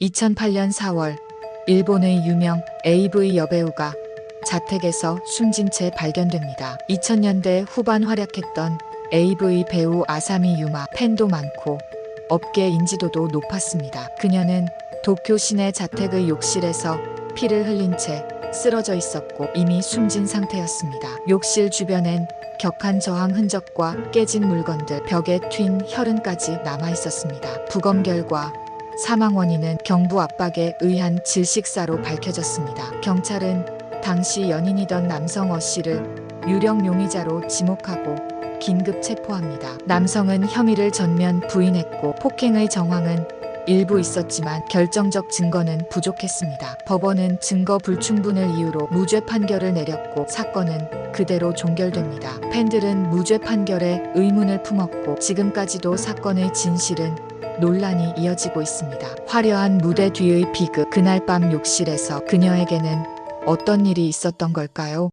2008년 4월 일본의 유명 AV 여배우가 자택에서 숨진 채 발견됩니다. 2000년대 후반 활약했던 AV 배우 아사미 유마 팬도 많고 업계 인지도도 높았습니다. 그녀는 도쿄 시내 자택의 욕실에서 피를 흘린 채 쓰러져 있었고 이미 숨진 상태였습니다. 욕실 주변엔 격한 저항 흔적과 깨진 물건들, 벽에 튄 혈흔까지 남아 있었습니다. 부검 결과 사망 원인은 경부 압박에 의한 질식사로 밝혀졌습니다. 경찰은 당시 연인이던 남성 어 씨를 유령 용의자로 지목하고 긴급 체포합니다. 남성은 혐의를 전면 부인했고 폭행의 정황은 일부 있었지만 결정적 증거는 부족했습니다. 법원은 증거 불충분을 이유로 무죄 판결을 내렸고 사건은 그대로 종결됩니다. 팬들은 무죄 판결에 의문을 품었고 지금까지도 사건의 진실은 논란이 이어지고 있습니다. 화려한 무대 뒤의 비극, 그날 밤 욕실에서 그녀에게는 어떤 일이 있었던 걸까요?